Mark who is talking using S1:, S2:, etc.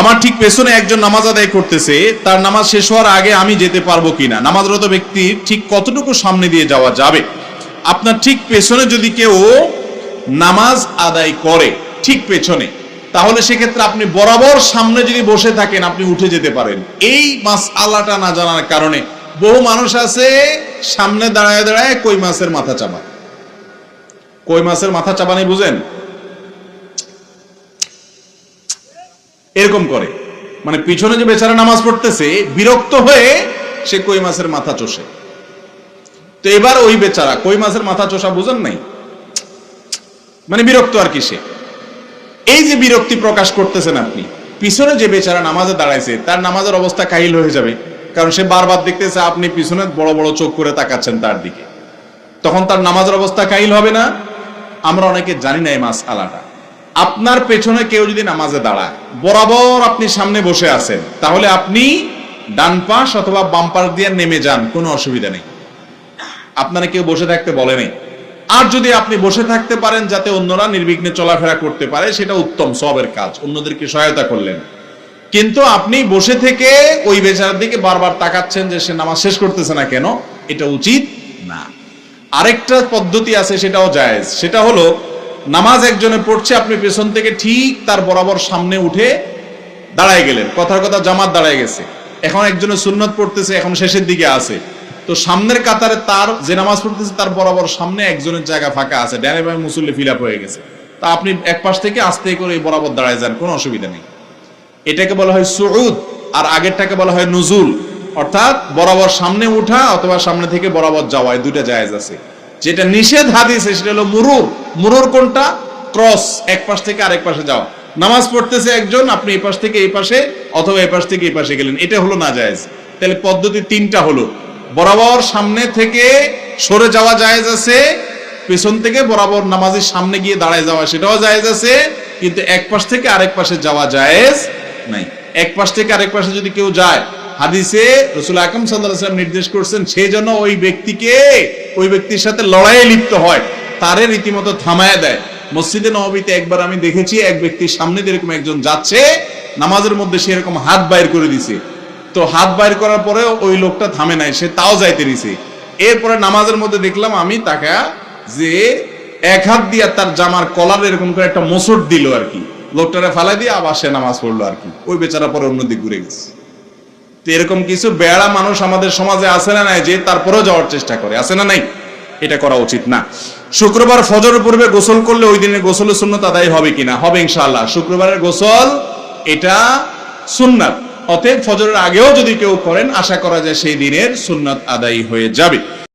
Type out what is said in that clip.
S1: আমার ঠিক পেছনে একজন নামাজ আদায় করতেছে, তার নামাজ শেষ হওয়ার আগে আমি যেতে পারব কিনা? নামাজরত ব্যক্তি ঠিক কতটুকু সামনে দিয়ে যাওয়া যাবে? আপনার ঠিক পেছনে যদি কেউ নামাজ আদায় করে, ঠিক পেছনে, তাহলে সেক্ষেত্রে আপনি বরাবর সামনে যদি বসে থাকেন, আপনি উঠে যেতে পারেন। এই মাস আল্লাহটা না জানার কারণে বহু মানুষ আছে, সামনে দাঁড়ায় দাঁড়ায় কই মাছের মাথা চাপা? কই মাছের মাথা চাপানি বুঝেন? এরকম করে। মানে পিছনে যে বেচারা নামাজ পড়তেছে, বিরক্ত হয়ে সে কই মাছের মাথা চষে। তো এবার ওই বেচারা কই মাছের মাথা চষা বুঝেন নাই? মানে বিরক্ত আর কি সে? এই যে বিরক্তি প্রকাশ করতেছেন আপনি, পিছনে যে বেচারা নামাজে দাঁড়াইছে, তার নামাজের অবস্থা কাহিল হয়ে যাবে। কারণ সে বারবার দেখতেছে আপনি পিছনে বড় বড় চোখ করে তাকাচ্ছেন তার দিকে। তখন তার নামাজের অবস্থা কাহিল হবে না? আমরা অনেকে জানি না এই মাস আলাটা আপনার পেছনে কেউ যদি নামাজে দাঁড়ায়, বরাবর আপনি সামনে বসে আছেন, তাহলে আপনি ডান পাশ অথবা বাম পাশ দিয়ে নেমে যান, কোনো অসুবিধা নেই। আপনারা কেউ বসে থাকতে বলেনি আর যদি আপনি বসে থাকতে পারেন, যাতে অন্যরা নির্বিঘ্নে চলাফেরা করতে পারে, সেটা উত্তম সবের কাজ, অন্যদেরকে সহায়তা করলেন। কিন্তু আপনি বসে থেকে ওই বেচারার দিকে বারবার তাকাচ্ছেন যে সে নামাজ শেষ করতেছে না কেন, এটা উচিত না। আরেকটা পদ্ধতি আছে, সেটাও জায়েজ। সেটা হলো নামাজ একজনে পড়ছে, আপনি পেছন থেকে ঠিক তার বরাবর সামনে উঠে দাঁড়ায় গেলেন। কথার কথা জামাত দাঁড়ায় গেছে। এখন একজনের সুন্নত পড়তেছে, এখন শেষের দিকে আছে। তো সামনের কাতারে তার যে নামাজ পড়তেছে, তার বরাবর সামনে একজনের জায়গা ফাঁকা আছে। ডানে বামে মুসল্লি ফিল আপ হয়ে গেছে। তা আপনি এক পাশ থেকে আস্তে করে বরাবর দাঁড়ায় যান, কোনো অসুবিধা নেই। এটাকে বলা হয় সুউদ, আর আগেরটাকে বলা হয় নুজুল। অর্থাৎ বরাবর সামনে উঠা অথবা সামনে থেকে বরাবর যাওয়া দুইটা জায়েজ আছে। যেটা নিষেধ হাদিসে, সেটা হলো মুরুর মুরুর কোনটা? ক্রস, এক পাশ থেকে আরেক পাশে যাওয়া। নামাজ পড়তেছে একজন, আপনি এই পাশ থেকে এই পাশে, অথবা এই পাশ থেকে এই পাশে গেলেন। এটা হলো না জায়েজ তাহলে পদ্ধতি তিনটা হলো। বরাবর সামনে থেকে সরে যাওয়া জায়েজ আছে, পেছন থেকে বরাবর নামাজের সামনে গিয়ে দাঁড়ায় যাওয়া, সেটাও জায়েজ আছে, কিন্তু এক পাশ থেকে আরেক পাশে যাওয়া জায়েজ নাই। এক পাশ থেকে আরেক পাশে যদি কেউ যায়, হাদিসে রসুল আকরম সাল্লাম নির্দেশ করছেন সেই জন্য ওই ব্যক্তিকে ওই ব্যক্তির সাথে লড়াইয়ে লিপ্ত হয়, তারে রীতিমতো থামায় দেয়। মসজিদে নবীতে একবার আমি দেখেছি, এক ব্যক্তির সামনে দিয়ে এরকম একজন যাচ্ছে, নামাজের মধ্যে সে এরকম হাত বাইর করে দিছে। তো হাত বাইর করার পরে ওই লোকটা থামে নাই, সে তাও যাইতে নিছে এরপরে নামাজের মধ্যে দেখলাম আমি তাকে যে এক হাত দিয়ে তার জামার কলার এরকম করে একটা মোসর দিল আর কি। লোকটারে ফালাই দিয়ে আবার সে নামাজ পড়ল আর কি। ওই বেচারা পরে অন্যদিক ঘুরে গেছে। তো এরকম কিছু বেড়া মানুষ আমাদের সমাজে আছে না নাই যে তারপরেও যাওয়ার চেষ্টা করে? আছে না নাই? এটা করা উচিত না। শুক্রবার ফজরের পূর্বে গোসল করলে ওই দিনে গোসলের সুন্নত আদায় হবে কিনা? হবে ইনশাআল্লাহ। শুক্রবারের গোসল, এটা সুন্নাত। অতএব ফজরের আগেও যদি কেউ করেন, আশা করা যায় সেই দিনের সুন্নাত আদায় হয়ে যাবে।